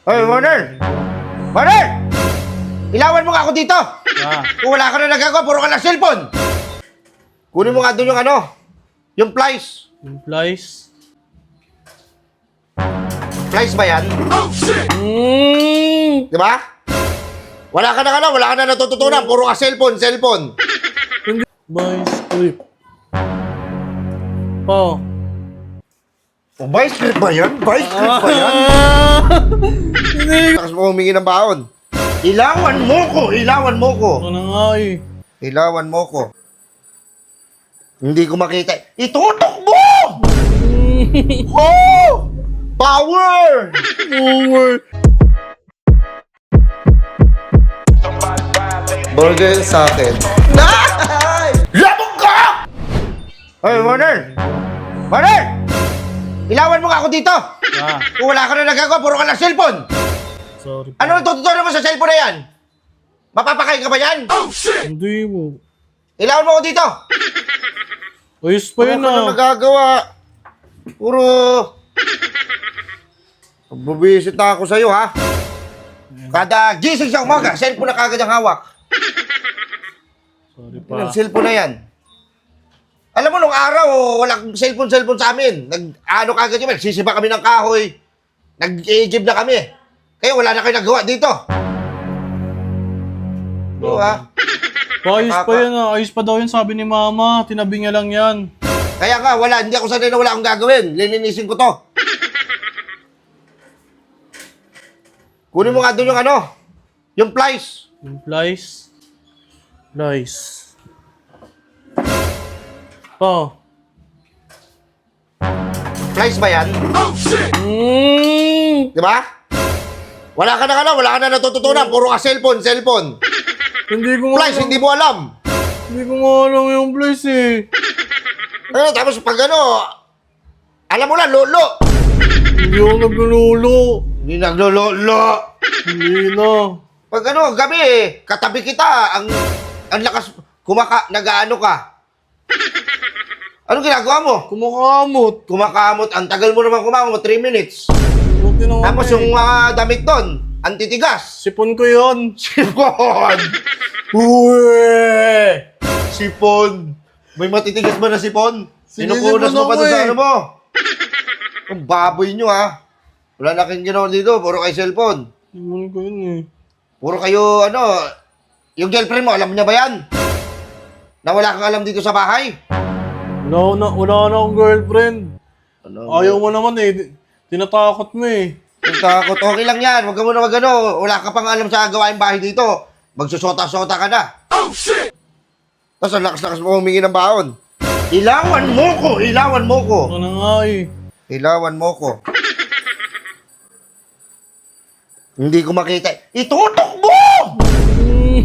Hoy, Warner! Warner! Ilawan mo nga ako dito! Ah, Kung wala ka na nagagawa, puro ka lang cellphone! Kunin mo nga doon yung ano, yung flies. yung flies. Flies ba yan? Mm. Di ba? Wala ka na ano, wala ka na natututunan, puro ka cellphone, cellphone. Script. Oh. O, vice script ba yan? Vice script ba yan? Hindi. Takas mo humingi ng baon. Ilawan mo ko, ilawan mo ko. Ano na nga eh. Ilawan mo ko. Hindi ko makita. Itutok mo! Oh! Power! Over. Burger sa akin. Nay! Labog ka! Hoy, Warner! Warner! Ilawan mo nga ako dito! Ah, Kung wala ka na nagagawa, puro ka lang cellphone! sorry. Ano ang tututunan mo sa cellphone na yan? Mapapakain ka ba yan? Hindi mo. Ilawan mo ako dito! Ayos pa yun Ano ka na ah. nagagawa? Puro... Bubisit na ako sa'yo, ha? Kada gising sa umaga, cellphone na kagad ang hawak. Sorry pa. cellphone na yan. Alam mo, nung araw, walang cellphone-cellphone sa amin. Nag, ano kagad yun, nagsisiba kami ng kahoy. Nag-i-gib na kami. Kaya wala na kayo nagawa dito. Di ba? Ayos pa yun ah. Ayos pa daw yun sabi ni mama. Tinabi niya lang yan. Kaya nga, wala, hindi ako sanay na wala akong gagawin. Lilinisin ko to. Kunin mo nga doon yung ano, yung flies. Yung flies. Flies. Oh. Flies ba yan? Mm. Di ba? Wala ka na ano, wala ka na natututunan. Puro ka cellphone, cellphone. Hindi ko nga Flies, hindi mo alam. Hindi ko nga alam yung flies eh. Ano, tapos pag ano, alam mo na, lolo. Hindi ako naglululo. Hindi naglololo. Hindi na. Pag ano, gabi eh, katabi kita, ang, ang lakas, kumaka, nagaano ka. Anong ginagawa mo? Kumakamot. Kumakamot, ang tagal mo naman kumakamot, 3 minutes. Buti naman Tapos eh. yung mga damit doon, antitigas. Sipon ko yun. Sipon! Uwe! Sipon! May matitigas ba na sipon? Sinupunas mo pa doon sa eh. ano mo? Ang baboy nyo ha. Wala na kayong ginawa dito, puro kayo cellphone. Sipon ko yun eh. Puro kayo, ano, yung girlfriend mo, alam niya ba yan? Na wala kang alam dito sa bahay? Wala na, wala na akong girlfriend. Ano? Ayaw mo naman eh. Tinatakot mo eh. Ang takot, okay lang yan. Huwag ka muna mag ano. Wala ka pang alam sa gawain bahay dito. Magsusota-sota ka na. Oh, shit! Tapos ang lakas-lakas mo humingi ng baon. Ilawan mo ko! Ilawan mo ko! Ano nga eh. Ilawan mo ko. Hindi ko makita. Itutok mo!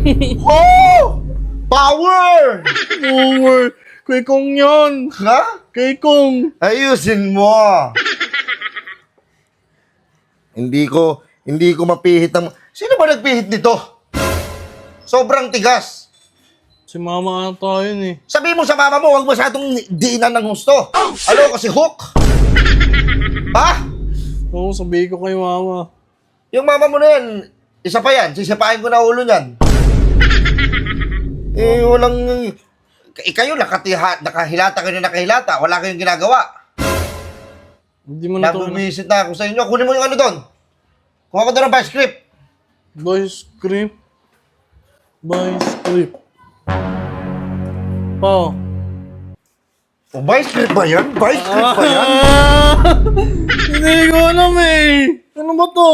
oh! Power! Over. Kay Kong yan. Ha? Kay Kong. Ayusin mo. hindi ko, hindi ko mapihit ng... Sino ba nagpihit nito? Sobrang tigas. Si mama ata yun eh. Sabi mo sa mama mo, huwag masyadong diinan ng gusto. ano kasi hook? ha? Oo, sabihin ko kay mama. Yung mama mo na yan, isa pa yan, sisipain ko na ulo niyan. eh, walang... Eh, kayo, nakatiha, nakahilata kayo na nakahilata. Wala kayong ginagawa. Hindi mo na to. Nabubisit na ako sa inyo. Kunin mo yung ano doon. Kuha ko doon ng vice script. By script. By script. Oh. O, vice script ba yan? Vice script ba yan? Hindi ko alam eh. Ano ba to?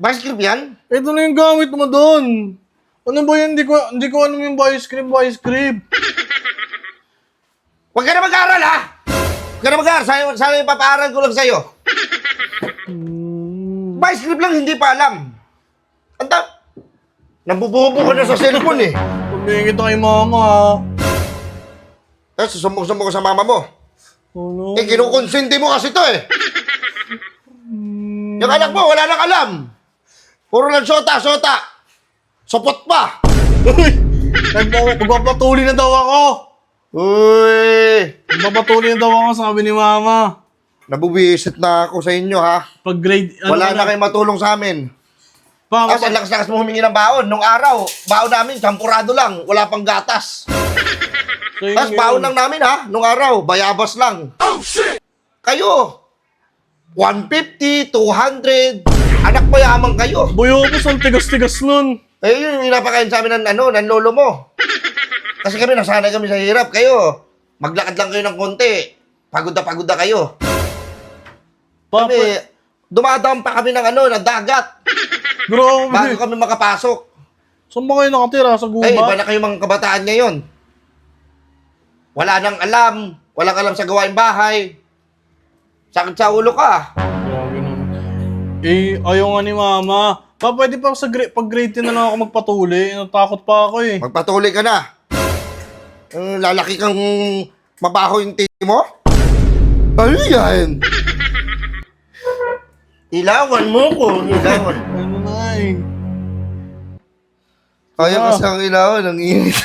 Vice script yan? Ito na yung gamit mo doon. Ano ba yan? Hindi ko, hindi ko alam yung by script, by script. Huwag ka na mag-aaral, ha? Huwag ka na mag-aaral. Sana, sana yung papaaral ko lang sa'yo. Hmm. Vice script lang, hindi pa alam. Anta, nabububo ka na sa cellphone eh. Sabihin kita kay mama ha. Tapos susumbong-sumbong ka sa mama mo. Oh no. Eh, kinukonsente mo kasi to eh. Yung anak mo, wala nang alam. Puro lang sota-sota. Supot pa. Uy! Nagpa- Magpapatuli na daw ako. Uy! Magpapatuli na daw ako, sabi ni mama. Nabubisit na ako sa inyo, ha? Pag grade, ano Wala na kayong matulong sa amin. Pa, Tapos, ang lakas-lakas mo humingi ng baon. Nung araw, baon namin, sampurado lang. Wala pang gatas. so, yun Tapos, yun. baon lang namin, ha? Nung araw, bayabas lang. Kayo, 150, 200, anak mayaman kayo. Buyopos, ang tigas-tigas nun. Eh, yun yung pinapakain sa amin ng, ano, ng lolo mo. Kasi kami, nasanay kami sa hirap. Kayo, maglakad lang kayo ng konti. Pagod na pagod na kayo. Pa, Kami, dumadaan pa kami ng ano, ng dagat. Bago grabe. kami makapasok. Saan ba kayo nakatira? Sa gubat? Eh, iba na kayo mga kabataan ngayon. Wala nang alam. Walang alam sa gawain bahay. Sakit sa ulo ka. Grabe naman. Eh, ayaw nga ni mama. Pa, pwede pa sa grade, pag grade 10 na lang ako magpatuli. Natakot pa ako eh. Magpatuloy ka na. Ang lalaki kang mabaho yung titi mo? Ano yan? Ilawan mo ko. Ilawan. Ano na eh. Kaya Ah. kasi ang ilawan, ang init.